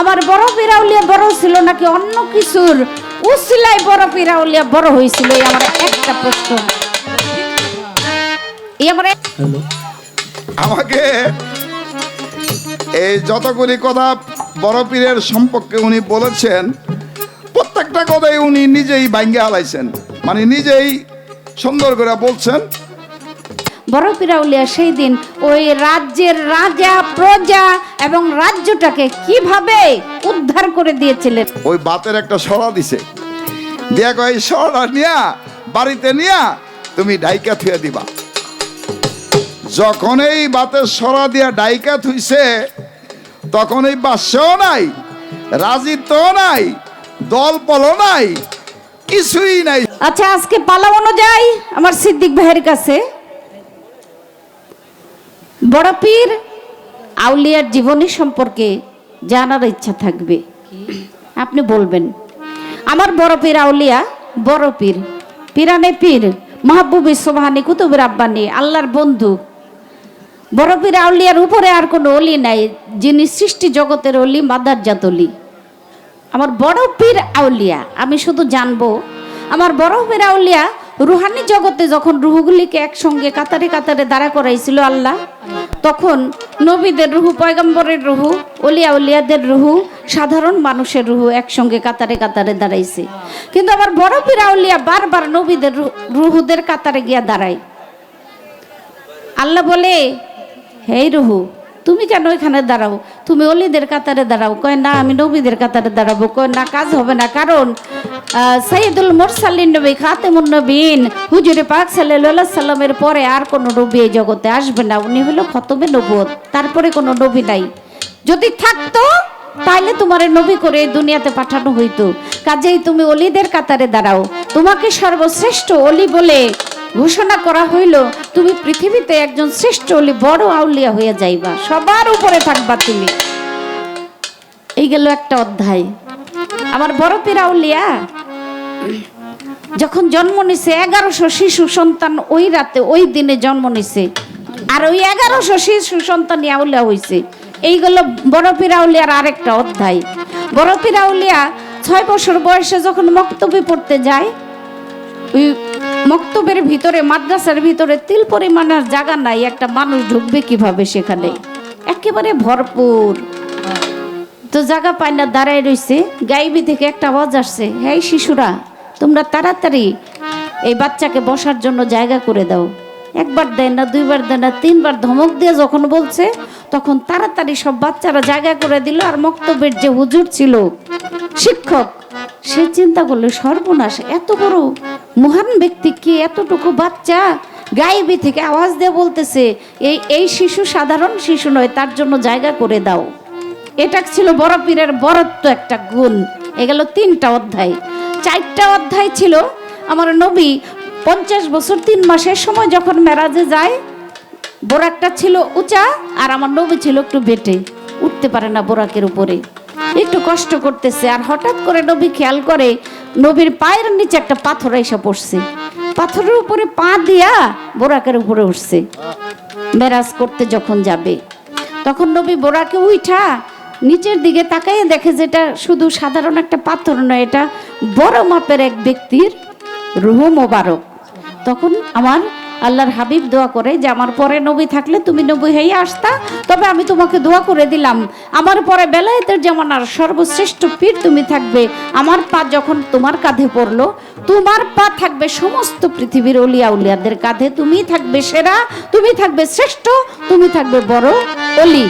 আমার বড় পিরাউলিয়া বড় ছিল নাকি অন্য কিছুর? উসিলাই বড় পিরাউলিয়া বড় হয়েছিল এই আমার একটা প্রশ্ন। এই আমার আমাকে এই যতগুলি কথা বড় পীরের সম্পর্কে উনি বলেছেন প্রত্যেকটা কথাই উনি নিজেই ভাঙ্গে হালাইছেন মানে নিজেই সুন্দর করে বলছেন বড় পিরাউলিয়া সেই দিন ওই রাজ্যের রাজা প্রজা এবং রাজ্যটাকে কীভাবে উদ্ধার করে দিয়েছিলেন? ওই বাতের একটা সরা দিছে। দিয়া কয় সরা নিয়া বাড়িতে নিয়া তুমি ডাইকা থুয়ে দিবা। যখন এই বাতের সরা দিয়া ডাইকা থুইছে তখন এই বাস্যও নাই রাজিত্ব নাই দল পল নাই কিছুই নাই। আচ্ছা আজকে পালামানো যায় আমার সিদ্দিক ভাইয়ের কাছে বড় পীর আউলিয়ার জীবনী সম্পর্কে জানার ইচ্ছা থাকবে। আপনি বলবেন আমার বড় পীর আউলিয়া বড় পীর পীরানে পীর মাহবুবী সোভানি কুতুবের আব্বানি আল্লাহর বন্ধু। বড় পীর আউলিয়ার উপরে আর কোনো অলি নাই যিনি সৃষ্টি জগতের অলি মাদারজাত অলি। আমার বড় পীর আউলিয়া আমি শুধু জানব আমার বড় পীর আউলিয়া রুহানি জগতে যখন রুহুগুলিকে একসঙ্গে কাতারে কাতারে দাঁড়া করাইছিল আল্লাহ তখন নবীদের রুহু, পয়গম্বরের রুহু অলিয়া উলিয়াদের রুহু, সাধারণ মানুষের রুহু একসঙ্গে কাতারে কাতারে দাঁড়াইছে। কিন্তু আমার বড় পীরা উলিয়া বারবার নবীদের রুহুদের কাতারে গিয়া দাঁড়ায়। আল্লাহ বলে, হেই রুহু তুমি কেন এখানে দাঁড়াও? তুমি অলিদের কাতারে দাঁড়াও। কয়, না, আমি নবীদের কাতারে দাঁড়াবো। কয়, না, কাজ হবে না। কারণ সাইদুল মোরসালিন নবী, খাতেমুন নবীন, হুজুরে পাক সাল্লাল্লাহু সাল্লামের পরে আর কোনো নবী এই জগতে আসবে না। উনি হলো খতমে নবুয়ত তারপরে কোনো নবী নাই। যদি থাকতো, তাইলে তোমার নবী করে দুনিয়াতে পাঠানো হইতো। কাজেই তুমি অলিদের কাতারে দাঁড়াও। তোমাকে সর্বশ্রেষ্ঠ অলি বলে ঘোষণা করা হইল, তুমি পৃথিবীতে একজন শ্রেষ্ঠ অলি বড় আউলিয়া হয়ে যাইবা। সবার উপরে থাকবা তুমি। এই গেল একটা অধ্যায়। আমার বড় আউলিয়া, যখন জন্ম নিছে, এগারোশো শিশু সন্তান ওই রাতে, ওই দিনে জন্ম নিছে। আর ওই এগারোশো শিশু সন্তান আউলিয়া হইছে। এইগুলো বড় পিরাউলিয়ার আরেকটা অধ্যায়। বড় পিরাউলিয়া ছয় বছর বয়সে যখন মক্তবে পড়তে যায় মক্তবের ভিতরে, মাদ্রাসার ভিতরে তিল পরিমাণের জায়গা নাই, একটা মানুষ ঢুকবে কীভাবে সেখানে? একেবারে ভরপুর। তো জায়গা পায় না, দাঁড়ায় রইছে, গাইবি থেকে একটা আওয়াজ আসছে হ্যাঁ শিশুরা, তোমরা তাড়াতাড়ি এই বাচ্চাকে বসার জন্য জায়গা করে দাও। একবার দেয় না, দুইবার দেয় না, তিনবার ধমক দিয়ে যখন বলছে, তখন তাড়াতাড়ি সব বাচ্চারা জায়গা করে দিল, আর মক্তবের যে হুজুর ছিল, শিক্ষক, সে চিন্তা করলে, সর্বনাশ, এত বড় মহান ব্যক্তি কি এতটুকু বাচ্চা? গাইবি থেকে আওয়াজ দিয়ে বলতেছে, এই এই শিশু সাধারণ শিশু নয়, তার জন্য জায়গা করে দাও। এটা ছিল বড় পীরের বরত্ব একটা গুণ। এগুলো তিনটা অধ্যায়। চারটা অধ্যায় ছিল, আমার নবী পঞ্চাশ বছর তিন মাসের সময় যখন মেরাজে যায়, বোরাকটা ছিল উঁচা আর আমার নবী ছিল একটু বেটে। উঠতে পারে না বোরাকের উপরে। একটু কষ্ট করতেছে আর হঠাৎ করে নবী খেয়াল করে নবীর পায়ের নিচে একটা পাথর এসে পড়ছে। পাথরের উপরে পা দিয়া বোরাকের উপরে উঠছে। মেরাজ করতে যখন যাবে, তখন নবী বোরাকে উঠা নিচের দিকে তাকাইয়ে দেখে যেটা শুধু সাধারণ একটা পাথর নয়, এটা বড় মাপের এক ব্যক্তির রুহ মোবারক। তখন আমার আল্লাহর হাবিব দোয়া করে যে আমার পরে নবী থাকলে তুমি নবী হয়ে আসতা, তবে আমি তোমাকে দোয়া করে দিলাম। আমার পরে বেলায়েতের যেমন আর সর্বশ্রেষ্ঠ পীর তুমি থাকবে। আমার পা যখন তোমার কাঁধে পড়ল, তোমার পা থাকবে সমস্ত পৃথিবীর অলিয়া উলিয়াদের কাঁধে। তুমি থাকবে সেরা, তুমি থাকবে শ্রেষ্ঠ, তুমি থাকবে বড় অলি।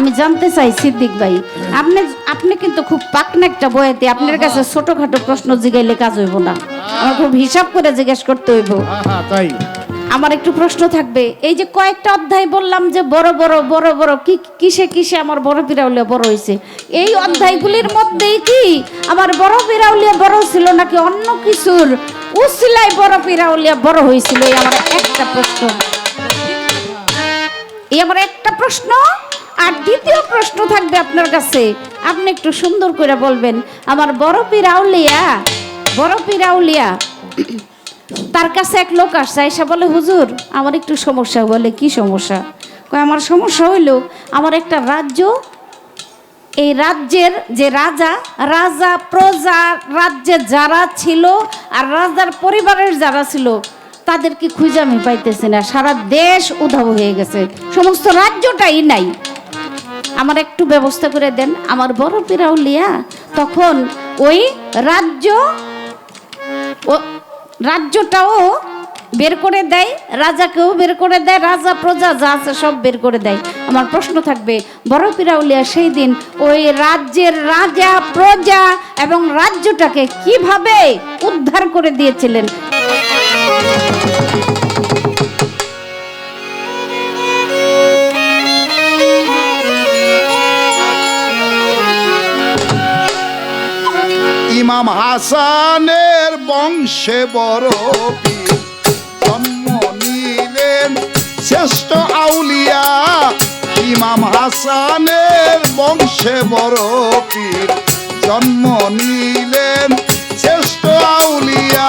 আমি জানতে চাই সিদ্দিক ভাই আপনি আপনি কিন্তু খুব পাকনা একটা বয়াতে আপনার কাছে ছোটখাটো প্রশ্ন জিগাইলে কাজ হইব না। আমার খুব হিসাব করে জিজ্ঞেস করতে হইব। তাই? আমার একটু প্রশ্ন থাকবে এই যে কয়েকটা অধ্যায় বললাম যে বড় বড় বড় বড় কি কিসে কিসে আমার বড় পিরাউলিয়া বড় হয়েছে এই অধ্যায়গুলির মধ্যেই কি আমার বড় পিরাউলিয়া বড় ছিল নাকি অন্য কিছুর উসিলাই বড় পিরাউলিয়া বড় হয়েছিল এই আমার একটা প্রশ্ন। এই আমার একটা প্রশ্ন। আর দ্বিতীয় প্রশ্ন থাকবে আপনার কাছে। আপনি একটু সুন্দর করে বলবেন, আমার বড় পিরাউলিয়া বড় পিরাউলিয়া তার কাছে এক লোক আসছে, এসে বলে, হুজুর, আমার একটু সমস্যা। বলে, কি সমস্যা? আমার সমস্যা হইল, আমার একটা রাজ্য, এই রাজ্যের যে রাজা রাজা, প্রজা, রাজ্যে যারা ছিল আর রাজার পরিবারের যারা ছিল তাদেরকে খুঁজে আমি পাইতেছি না। সারা দেশ উধাও হয়ে গেছে। সমস্ত রাজ্যটাই নাই। আমার একটু ব্যবস্থা করে দেন। আমার বড় পিরাউলিয়া তখন ওই রাজ্য, ও রাজ্যটাও বের করে দেয়, রাজাকেও বের করে দেয়, রাজা, প্রজা যা আছে সব বের করে দেয়। আমার প্রশ্ন থাকবে, বড় পিরাউলিয়া সেই দিন ওই রাজ্যের রাজা, প্রজা এবং রাজ্যটাকে কীভাবে উদ্ধার করে দিয়েছিলেন? ইমাম হাসানের বংশে বড় জন্ম নিলেন শ্রেষ্ঠ আউলিয়া। ইমাম হাসানের বংশে বড় পীর। জন্ম নিলেন শ্রেষ্ঠ আউলিয়া।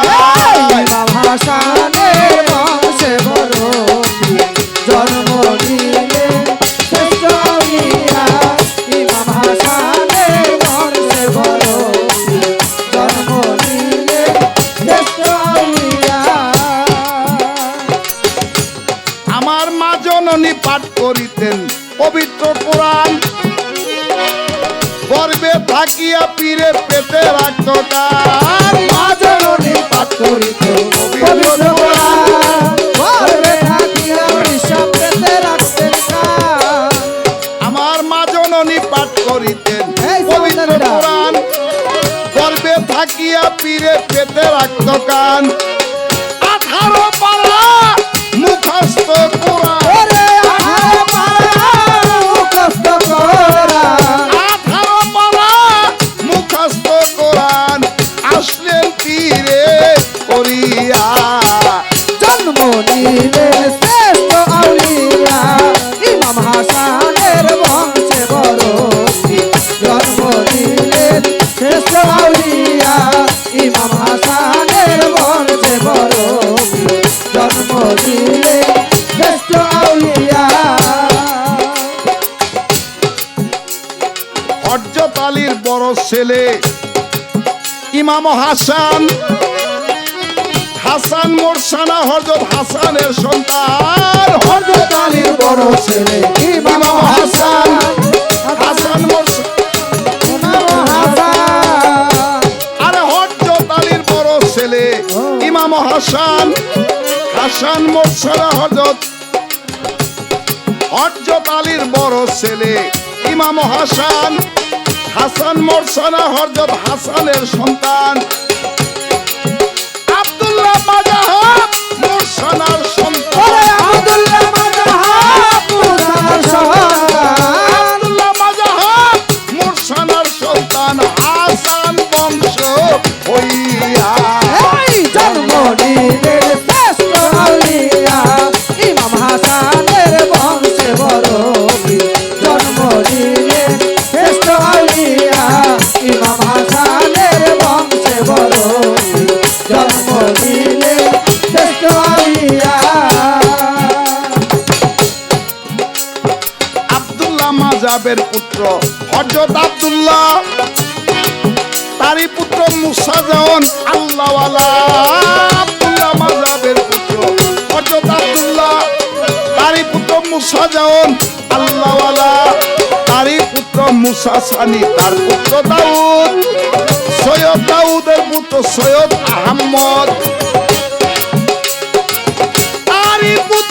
থাকিয়া পীরে পেতে রাখত কান। ছেলে ইমাম হাসান হাসান মোরসানা হরজত হাসানের সন্তান। হযরত আলীর বড় ছেলে ইমাম হাসান। হাসান হাসান। আরে হরজত আলীর বড় ছেলে ইমাম হাসান হাসান মোরসানা হরজত হরজত আলীর বড় ছেলে ইমাম হাসান। হাসান মোরসানা হরজত হাসানের সন্তান। আব্দুল্লাহ মাজাহাব মাজাবের পুত্র হজরত আব্দুল্লাহ। তারই পুত্র মুসা জাওন আল্লাহওয়ালা, আব্দুল্লাহ মাজাবের পুত্র হজরত আব্দুল্লাহ। তারই পুত্র মুসা জাওন আল্লাহওয়ালা, তারই পুত্র মুসা সানি, তার পুত্র দাউদ। সৈয়দ দাউদের পুত্র সৈয়দ আহম্মদ তারই পুত্র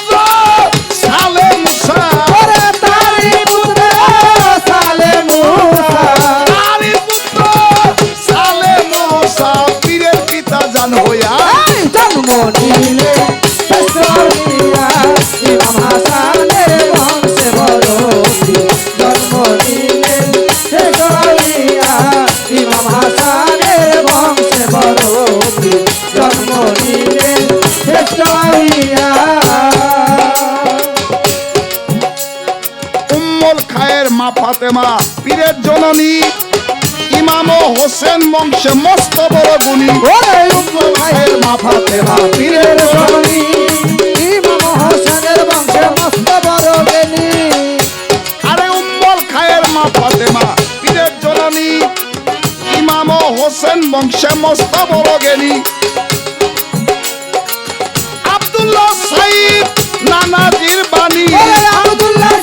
মস্ত বড় জ্ঞানী। আরে উম্মুল খায়ের মা ফাতেমা জননী ইমাম হোসেন বংশে মস্ত বড় জ্ঞানী। আব্দুল্লাহ সাইদ নানাজির বাণী। আব্দুল্লাহ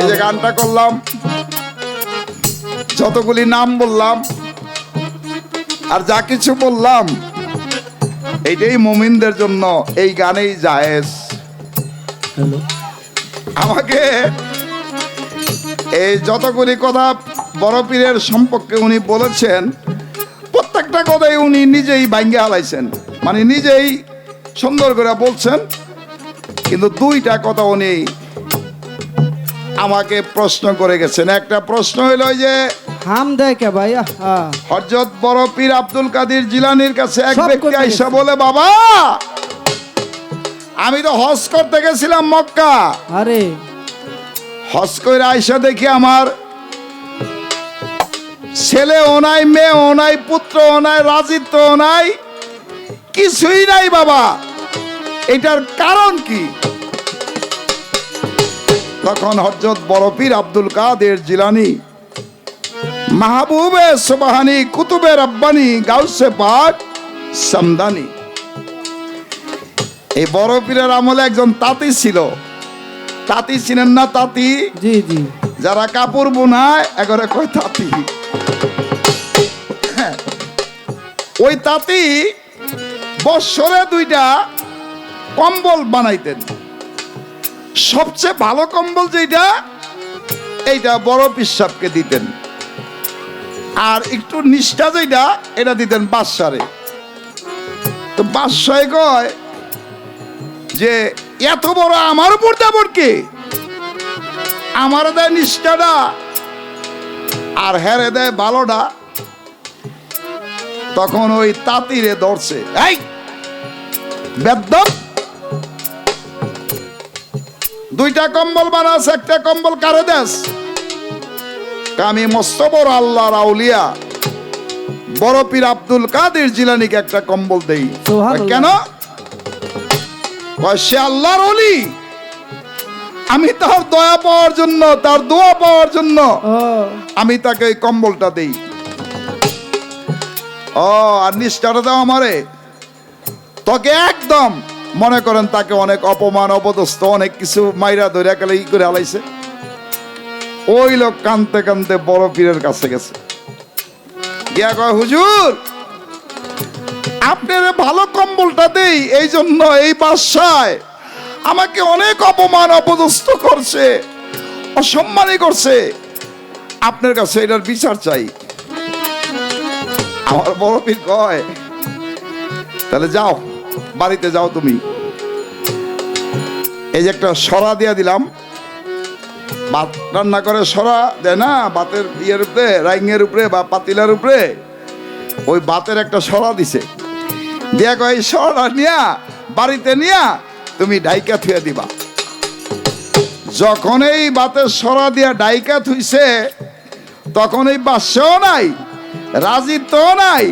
এই যে গানটা করলাম যতগুলি নাম বললাম আর যা কিছু বললাম এইটাই মুমিনদের জন্য এই গানেই জায়েজ। আমাকে এই যতগুলি কথা বড় পীরের সম্পর্কে উনি বলেছেন প্রত্যেকটা কথাই উনি নিজেই ভাঙ্গে হালাইছেন। মানে নিজেই সুন্দর করে বলছেন কিন্তু দুইটা কথা উনি আমাকে প্রশ্ন করে গেছেন। একটা প্রশ্ন হইল যে হাম কে ভাই হজরত বড় পীর আব্দুল কাদের জিলানির কাছে এক ব্যক্তি আইসা বলে বাবা আমি তো হজ করতে গেছিলাম মক্কা। আরে। হজ করে আইসা দেখি আমার ছেলে ও নাই মেয়ে ও নাই পুত্র ও নাই রাজিত্ব ও নাই কিছুই নাই বাবা। এটার কারণ কি? তখন হজরত বড় পীর আব্দুল কাদের জিলানি মাহবুবে সুবাহানি কুতুবে রব্বানি গাউসে পাক সামদানি। এই বড় পীরের আমলে একজন তাঁতি ছিল। তাঁতি ছিলেন না তাঁতি? জি জি। যারা কাপড় বোনায় এগরে কয় তাঁতি? হ্যাঁ। ওই তাঁতি বৎসরে দুইটা কম্বল বানাইতেন। সবচেয়ে ভালো কম্বল যেটা এইটা বড় পিসাবকে দিতেন। আর একটু নিষ্ঠা যেটা এটা দিতেন বাদশারে। তো বাদশায় কয় যে, এত বড় আমার উপর দেবর কে? আমার দেয় নিষ্ঠাটা, আর হেরে দেয় ভালোটা। তখন ওই তাঁতিরে ধরছে এই বেদ্যপ দুইটা কম্বল বানাস একটা কম্বল কারে দেশ আমি মস্ত বড় আল্লাহর আউলিয়া। বড় পীর আব্দুল কাদের জিলানিকে একটা কম্বল দেই। কেন? সে আল্লাহর অলি আমি তার দয়া পাওয়ার জন্য তার দোয়া পাওয়ার জন্য আমি তাকে এই কম্বলটা দেই। ও আর নিষ্ঠাটা দাও আমারে। তোকে একদম মনে করেন তাকে অনেক অপমান, অপদস্থ, অনেক কিছু মাইরা ধরে গেলে ই করে আলাইছে ওই লোক কানতে কানতে বড় পীরের কাছে গেছে। গিয়া কয়, হুজুর, আপনার ভালো কম্বলটা দেই এই জন্য এই বাসায় আমাকে অনেক অপমান, অপদস্থ করছে, অসম্মানই করছে। আপনার কাছে এটার বিচার চাই। আমার বড় পীর কয়, তাহলে যাও। বাড়িতে যাও তুমি। এই যে একটা সরা দিয়া দিলাম। ভাত রান্না করে সরা দেয় না, ভাতের ইয়ের উপরে, রাইঙের উপরে বা পাতিলার উপরে। ওই ভাতের একটা সরা দিছে। কয়, এই সরা নিয়া, বাড়িতে নিয়া, তুমি ডাইকা থুয়ে দিবা। যখন এই বাতের সরা দিয়া ডাইকা থুইছে, তখন এই বাসাও নাই রাজিত্ব নাই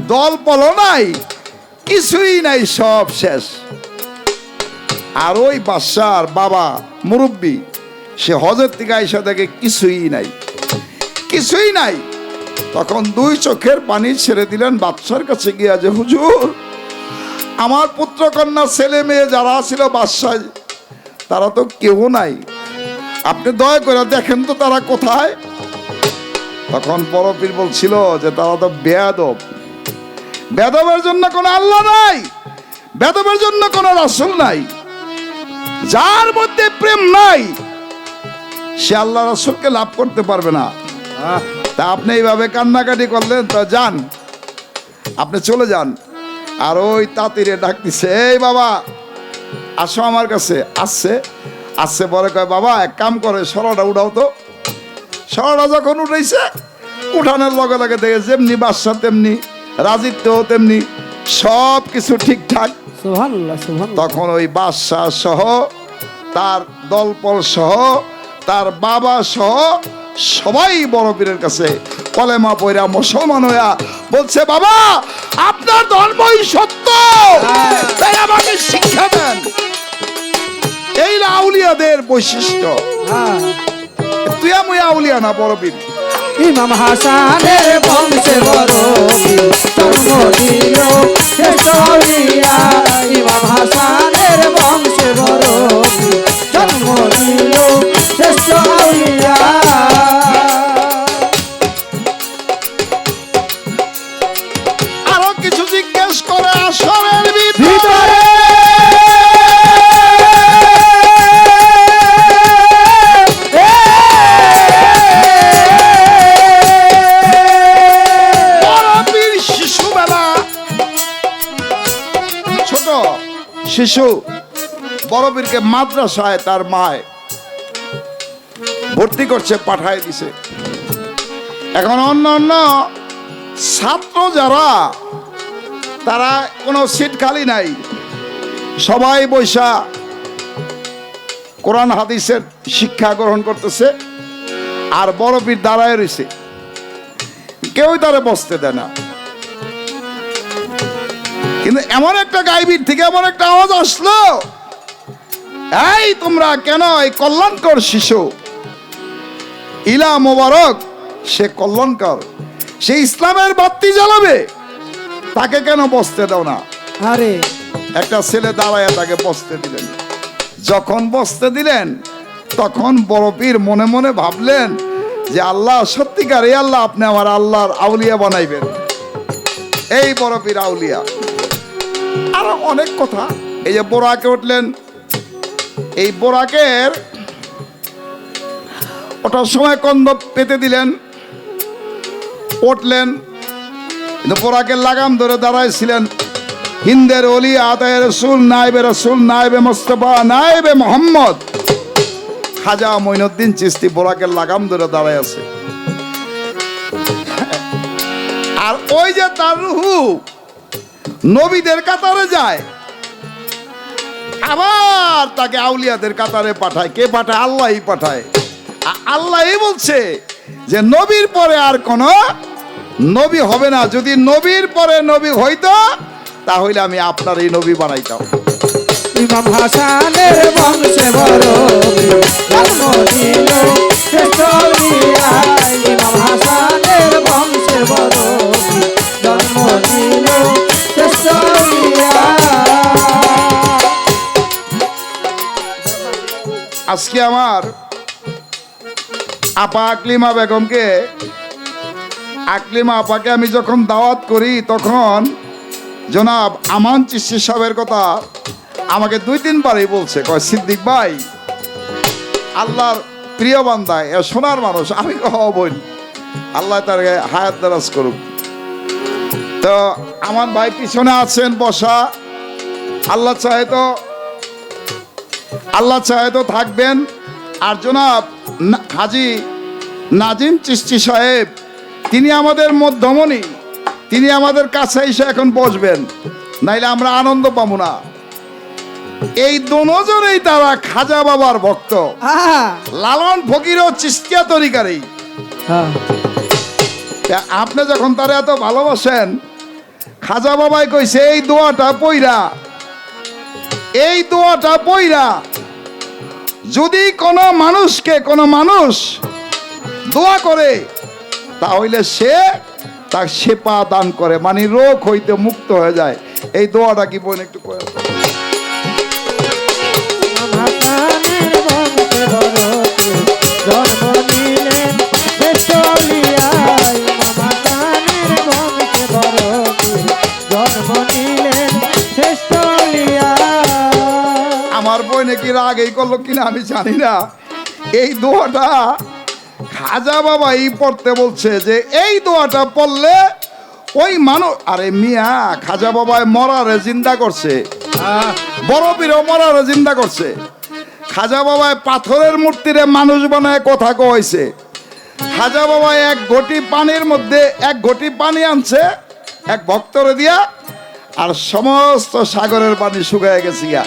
দল পল নাই কিছুই নাই, সব শেষ। আর ওই বাদশার বাবা মুরব্বী, সে হজের থেকে আইসা দেখে কিছুই নাই। কিছুই নাই। তখন দুই চোখের পানি ছেড়ে দিলেন বাদশার কাছে গিয়া যে, হুজুর, আমার পুত্র কন্যা ছেলে মেয়ে যারা ছিল বাদশাহ তারা তো কেউ নাই। আপনি দয়া করে দেখেন তো তারা কোথায়? তখন পরপীর বলছিল যে, তারা তো বেয়াদব বেদবের জন্য কোনো আল্লাহ নাই বেদবের জন্য কোনো রাসূল নাই। যার মধ্যে প্রেম নাই সে আল্লাহ রাসূলকে লাভ করতে পারবে না। তা আপনি এইভাবে কান্নাকাটি করলেন তো যান আপনি চলে যান। আর ওই তাঁতিরে ডাক দিছে এই বাবা আসো আমার কাছে। আসছে আসছে পরে কয় বাবা এক কাম করে সরাটা উঠাও তো। সরাটা যখন উঠাইছে উঠানের লগে লগে দেখে যেমনি বাদশা তেমনি রাজিত্ব তেমনি সব কিছু ঠিকঠাক। তখন ওই বাদশাহ সহ তার দলপল সহ তার বাবা সহ সবাই বড় পীরের কাছে কলেমা পয়রা মুসলমান হইয়া বলছে বাবা আপনার ধর্মই সত্য। তাই আমাকে শিক্ষা দেন। এই আউলিয়াদের বৈশিষ্ট্য। হ্যাঁ। তুই আমি আউলিয়া না বড় পীর। ইমাম হাসানের বংশে বড় জন্ম ইমাম হাসানের বংশে বড় শ্রেষ্ঠ শিশু বড়বীরকে মাদ্রাসায় তার মায় ভর্তি করছে, পাঠায় দিছে। এখন অন্য অন্য ছাত্র যারা, তারা কোনো সিট খালি নাই। সবাই বৈশা কোরআন হাদিসের শিক্ষা গ্রহণ করতেছে আর বড়পীর দাঁড়ায় রয়েছে। কেউই তারে বসতে দেয় না। কিন্তু এমন একটা গাইবির থেকে এমন একটা আওয়াজ আসলো। এই তোমরা কেন এই কল্যাণকর শিশু? ইলা মোবারক সে কল্যাণকর। সে ইসলামের বাতি জ্বালাবে। তাকে কেন বসতে দাও না? আরে। একটা ছেলে দাঁড়ায় তাকে বসতে দিলেন। যখন বসতে দিলেন তখন বড় পীর মনে মনে ভাবলেন যে আল্লাহ সত্যিকার এই আল্লাহ আপনি আমার আল্লাহর আউলিয়া বানাইবেন। এই বড় পীর আউলিয়া। আরও অনেক কথা। এই যে বোরাকে উঠলেন। এই বোরাকের ওটার সময় কন্দ পেতে দিলেন। উঠলেন। কিন্তু বোরাকের লাগাম ধরে দাঁড়াইছিলেন। হিন্দের অলি আদায় রসুল নাইবে রসুল নাইবে মোস্তফা নাইবে মোহাম্মদ। খাজা মঈনুদ্দিন চিস্তি বোরাকের লাগাম ধরে দাঁড়ায় আছে। আর ওই যে তার রুহু নবীদের কাতারে যায়। আবার তাকে আউলিয়াদের কাতারে পাঠায়। কে পাঠায়? আল্লাহই পাঠায়। আ- আল্লাহই বলছে যে, নবীর পরে আর কোন নবী হবে না। যদি নবীর পরে নবী হইতো, তাহলে আমি আপনার এই নবী বানাইতাম। ইমাম হাসানের বংশে বড় আজকে আমার আপা আকলিমা বেগমকে, আকলিমা আপাকে আমি যখন দাওয়াত করি, তখন জনাব আমান চিস্তি সাহেবের কথা আমাকে দুই তিনবারই বলছে। কয়, সিদ্দিক ভাই, আল্লাহর প্রিয় বান্দায় এ সোনার মানুষ। আমি কহ আল্লাহ তার হায়াত দারাজ করুক। তো আমার ভাই পিছনে আছেন, বসা। আল্লাহ চাহে তো আল্লাহ চাহে তো থাকবেন। আর জনাব হাজি নাজিম চিস্তি সাহেব তিনি আমাদের মধ্যমণি। তিনি আমাদের কাছে এসে এখন বসবেন নাইলে আমরা আনন্দ পাবো না। এই দুজনেই তারা খাজা বাবার ভক্ত। লালন ফকির ও চিস্তিয়া তরিকারই। হ্যাঁ। আপনি যখন তারা এত ভালোবাসেন খাজা বাবাই কইছে এই দোয়াটা পইরা এই দোয়াটা পইরা যদি কোনো মানুষকে, কোনো মানুষ দোয়া করে, তাহলে সে তার সেপা দান করে মানে রোগ হইতে মুক্ত হয়ে যায়। এই দোয়াটা কি বোন একটু করে করল কিনা আমি জানি না। এই দোয়াটা খাজা বাবা এই পড়তে বলছে যে, এই দোয়াটা পড়লে ওই মানুষ আরে মিয়া, খাজা বাবায় মরারে জিন্দা করছে। বড় বীরও মরারে জিন্দা করছে। খাজা বাবায় পাথরের মূর্তিরে মানুষ বানায় কথা কইছে। খাজা বাবা এক ঘটি পানির মধ্যে, এক ঘটি পানি আনছে, এক ভক্তরে দিয়া, আর সমস্ত সাগরের পানি শুকায় গেছে গা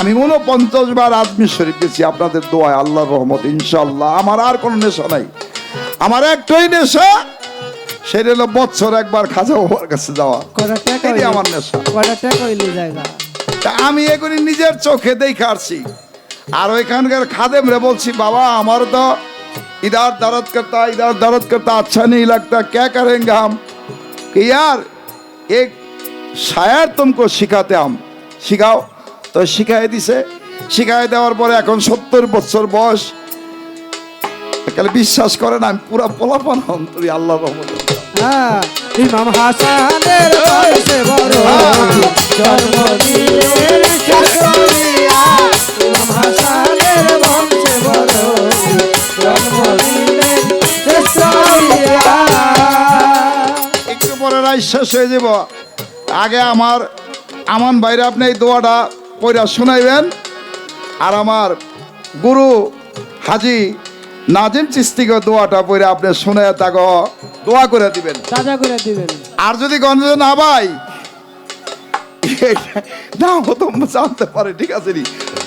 আমি উনপঞ্চাশ বার আজমি শরীফ গেছি আপনাদের দোয়ায় আল্লাহর রহমত ইনশাল্লাহ আমার আর কোনো নেশা নাই আমার একটাই নেশা সেটা হলো বছর একবার খাজা বাবার কাছে যাওয়া কয়টা টাকা এটাই হইলো? আমার নেশা কয়টা টাকা হইলে জায়গা তা আমি এগুলি নিজের চোখে দেখে আসছি আর ওইখানকার খাদেম রে বলছি বাবা আমার তো इधर दर्द करता इधर दर्द करता अच्छा नहीं लगता क्या करेंगे हम कि यार एक शायर तुमको सिखाते हम শিখাও তো শিখাই দিছে। শিখাই দেওয়ার পরে এখন সত্তর বছর বয়স। একালে বিশ্বাস করেন আমি পুরা পোলাপান অন্তরি আল্লাহ রহমতে। হ্যাঁ ইমাম হাসানের বয়সে বড়। জন্মদিনের শাশুড়িয়া ইমাম হাসানের বংশে বড় জন্মদিনের শাশুড়িয়া একটু পরে রাই শেষ হয়ে যাব। আগে আমার আমান ভাইরে আপনি এই দোয়াটা পয়রা শোনাইবেন। আর আমার গুরু হাজি নাজিম চিস্তিকে দোয়াটা পরে আপনি শুনে তাকে দোয়া করে দিবেন। তাজা করে দিবেন। আর যদি গঞ্জ না ভাই না তো জানতে পারে ঠিক আছে নি?